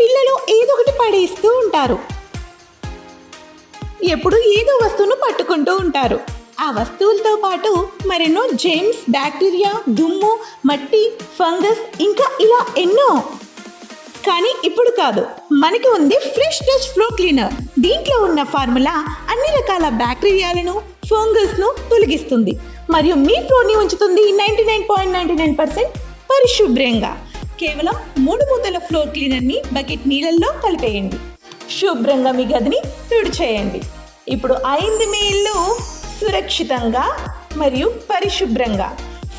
పిల్లలు ఏదో ఒకటి పడేస్తూ ఉంటారు. ఎప్పుడు ఏదో వస్తువును పట్టుకుంటూ ఉంటారు. ఆ వస్తువులతో పాటు మరెన్నో జెమ్స్ బ్యాక్టీరియా దుమ్ము మట్టి ఫంగస్ ఇంకా ఇలా ఎన్నో. కానీ ఇప్పుడు కాదు. మనకి ఉంది ఫ్రెష్ డస్ట్ ఫ్లో క్లీనర్ దీంట్లో ఉన్న ఫార్ములా అన్ని రకాల బ్యాక్టీరియాలను ఫంగస్ను తొలగిస్తుంది. మరియు మీ ఫ్లోర్ని ఉంచుతుంది ninety nine point ninety nine percent పరిశుభ్రంగా. కేవలం మూడు మూతల ఫ్లోర్ క్లీనర్ని బకెట్ నీళ్ళల్లో కలిపేయండి. శుభ్రంగా మీ గదిని తుడిచేయండి. ఇప్పుడు అయింది మీ ఇల్లు సురక్షితంగా మరియు పరిశుభ్రంగా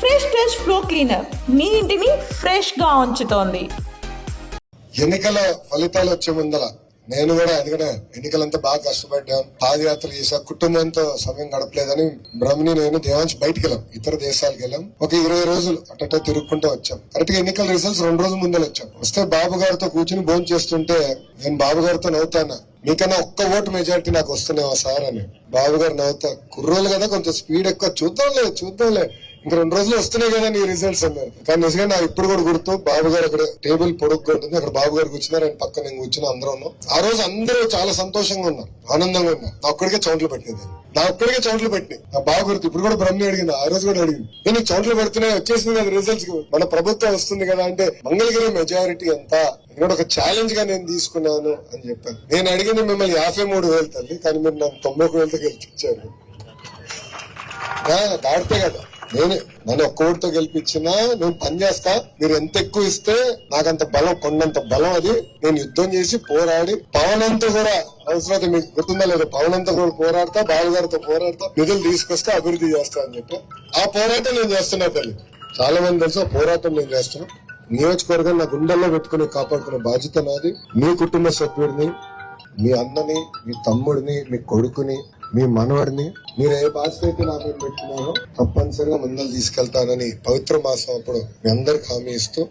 ఫ్రెష్ ఫ్రెష్ ఫ్లో క్లీనర్ మీ ఇంటిని ఫ్రెష్గా ఉంచుతోంది. ఎన్నికల ఫలితాలు వచ్చే ముందల నేను కూడా ఎందుకంటే ఎన్నికలంతా బాగా కష్టపడ్డాం. పాదయాత్ర చేసా. కుటుంబంతో సమయం గడపలేదని బ్రహ్మని నేను దేవాంశ్ బయటికి వెళ్ళాం. ఇతర దేశాలకు వెళ్ళాం. ఒక ఇరవై రోజులు అట్ట తిరుగుకుంటూ వచ్చాం. కరెక్ట్గా ఎన్నికల రిజల్ట్స్ రెండు రోజుల ముందర వచ్చాం. వస్తే బాబు గారితో కూర్చుని భోజనం చేస్తుంటే నేను బాబు గారితో నవ్వుతాను మీకన్నా ఒక్క ఓటు మెజారిటీ నాకు వస్తున్నావా సార్ అని. బాబు గారు నవ్వుతా కుర్రోలు కదా కొంచెం స్పీడ్ ఎక్కువ. చూద్దాంలే చూద్దాంలే. ఇంక రెండు రోజులు వస్తున్నాయి కదా నీ రిజల్ట్స్ అన్నారు కానీ నిజంగా నాకు ఇప్పుడు కూడా గుర్తు బాబు గారు అక్కడ టేబుల్ పొడుగ్గా ఉంటుంది. అక్కడ బాబు గారు కూర్చున్నారు. ఆయన పక్కన నేను కూర్చున్నా అందరం ఉన్నాం. ఆ రోజు అందరూ చాలా సంతోషంగా ఉన్నారు. ఆనందంగా ఉన్నారు. నా ఒక్కడికే చోట్ల పెట్టింది నా ఒక్కడికే చౌంట్లు పెట్టినాయి. నా బాగా గుర్తు ఇప్పుడు కూడా బ్రహ్మి అడిగింది. ఆ రోజు కూడా అడిగింది. నేను చౌంట్లు పెడుతున్నాయి వచ్చేసింది కదా రిజల్ట్స్ మన ప్రభుత్వం వస్తుంది కదా అంటే మంగళగిరి మెజారిటీ ఎంత ఇక్కడ ఒక ఛాలెంజ్గా నేను తీసుకున్నాను అని చెప్పాను నేను అడిగింది మిమ్మల్ని యాభై మూడు వేలు తల్లి కానీ మీరు నన్ను తొంభై ఒక వేలతో గెలిపించారు. దాడితే కదా. నేనే నన్ను ఒక్క ఓటుతో గెలిపించినా నేను పని చేస్తా మీరు ఎంత ఎక్కువ ఇస్తే నాకంత బలం కొండంత బలం అది. నేను యుద్ధం చేసి పోరాడి పవన్ అంతా కూడా అవసరం మీకు గుర్తుందా లేదు? పవన్ అంతా కూడా పోరాడతా బాలగారితో పోరాడతా నిధులు తీసుకొస్తే అభివృద్ధి చేస్తా అని చెప్పి. ఆ పోరాటం నేను చేస్తున్నా తల్లి. చాలా మంది తెలుసు పోరాటం నేను చేస్తున్నా. నియోజకవర్గం నా గుండెల్లో పెట్టుకుని కాపాడుకునే బాధ్యత నాది. మీ కుటుంబ సభ్యుడిని మీ అన్నని మీ తమ్ముడిని మీ కొడుకుని మీ మనవడిని మీరు ఏ బాధ్యత అయితే నా మీద పెట్టుకున్నారో తప్పనిసరిగా ముందలు తీసుకెళ్తానని పవిత్ర మాసం అప్పుడు మీ అందరికి హామీ ఇస్తూ